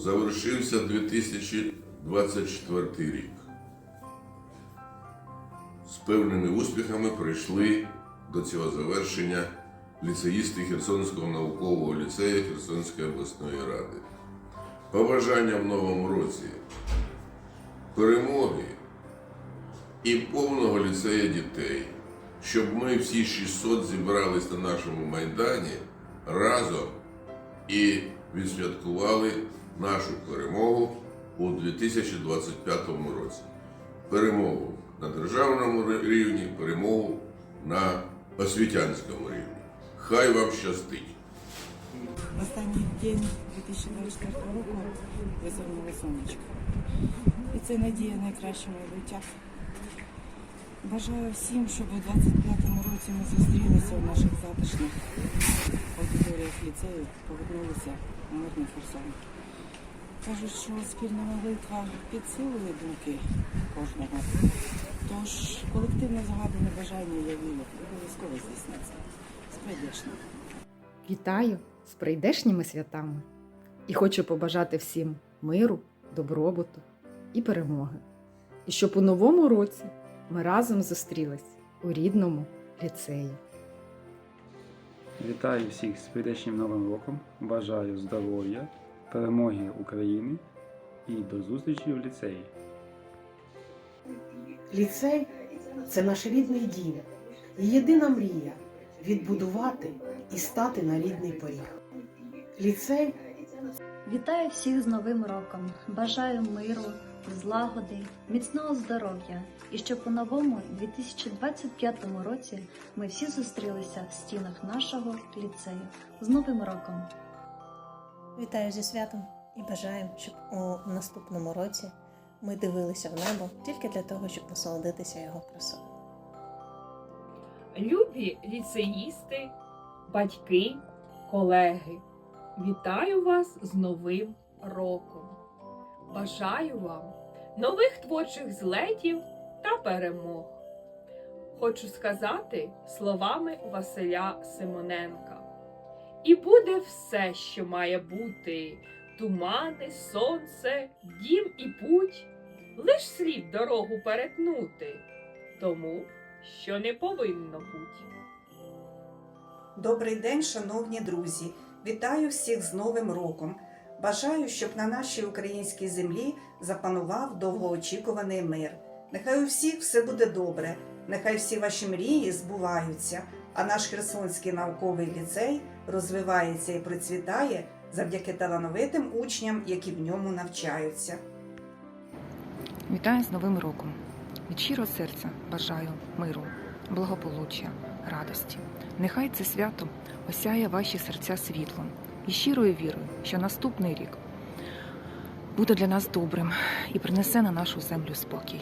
завершився 2024 рік. З певними успіхами прийшли до цього завершення ліцеїсти Херсонського наукового ліцею Херсонської обласної ради. Побажання в новому році перемоги і повного ліцею дітей, щоб ми всі 600 зібрались на нашому майдані разом і відсвяткували нашу перемогу у 2025 році. Перемогу на державному рівні, перемогу на освітянському рівні. Хай вам щастить! В останній день 2024 року визирнуло сонечко. І це надія найкращого майбуття. Бажаю всім, щоб у 25-му році ми зустрілися в наших затишних аудиторіях ліцею, повернулися в мирний Херсон. Кажуть, що спільна молитва підсилує думки кожного. Тож колективне загадане бажання я вірю, обов'язково здійсниться. З прийдешнім. Вітаю з прийдешніми святами і хочу побажати всім миру, добробуту і перемоги. І щоб у новому році ми разом зустрілись у рідному ліцеї. Вітаю всіх з прийдешнім новим роком. Бажаю здоров'я, перемоги України і до зустрічі в ліцеї. Ліцей це наш рідний дім і єдина мрія відбудувати і стати на рідний поріг. Ліцей Вітаю всіх з Новим роком! Бажаю миру, злагоди, міцного здоров'я і щоб у новому 2025 році ми всі зустрілися в стінах нашого ліцею. З Новим роком! Вітаю зі святом і бажаємо, щоб у наступному році ми дивилися в небо тільки для того, щоб насолодитися його красою. Любі ліцеїсти, батьки, колеги, вітаю вас з Новим роком. Бажаю вам нових творчих злетів та перемог. Хочу сказати словами Василя Симоненка. І буде все, що має бути: тумани, сонце, дім і путь, лиш слід дорогу перетнути. Тому що не повинно бути. Добрий день, шановні друзі! Вітаю всіх з Новим роком! Бажаю, щоб на нашій українській землі запанував довгоочікуваний мир. Нехай у всіх все буде добре, нехай всі ваші мрії збуваються, а наш Херсонський науковий ліцей розвивається і процвітає завдяки талановитим учням, які в ньому навчаються. Вітаю з Новим роком. Від щирого серця бажаю миру, благополуччя, радості. Нехай це свято осяє ваші серця світлом і щирою вірою, що наступний рік буде для нас добрим і принесе на нашу землю спокій.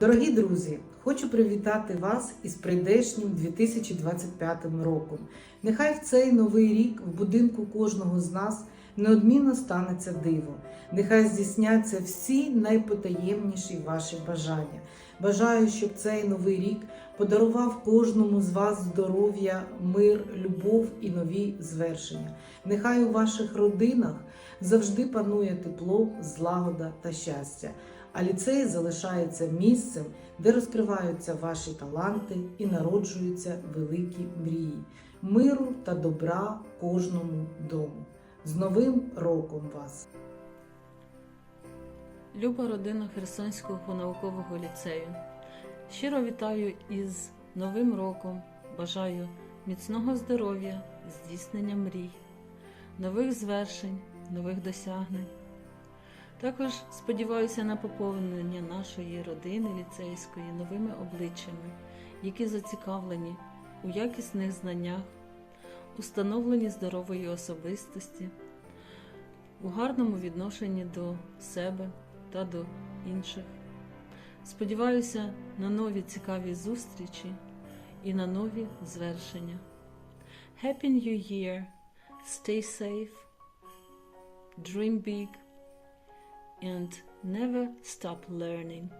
Дорогі друзі, хочу привітати вас із прийдешнім 2025 роком. Нехай в цей новий рік в будинку кожного з нас неодмінно станеться диво. Нехай здійсняться всі найпотаємніші ваші бажання. Бажаю, щоб цей новий рік подарував кожному з вас здоров'я, мир, любов і нові звершення. Нехай у ваших родинах завжди панує тепло, злагода та щастя а ліцей залишається місцем, де розкриваються ваші таланти і народжуються великі мрії, миру та добра кожному дому. З Новим роком вас! Люба родина Херсонського наукового ліцею. Щиро вітаю із Новим роком. Бажаю міцного здоров'я, здійснення мрій, нових звершень, нових досягнень. Також сподіваюся на поповнення нашої родини ліцейської новими обличчями, які зацікавлені у якісних знаннях, у становленні здорової особистості, у гарному відношенні до себе та до інших. Сподіваюся на нові цікаві зустрічі і на нові звершення. Happy New Year! Stay safe, dream big, and never stop learning.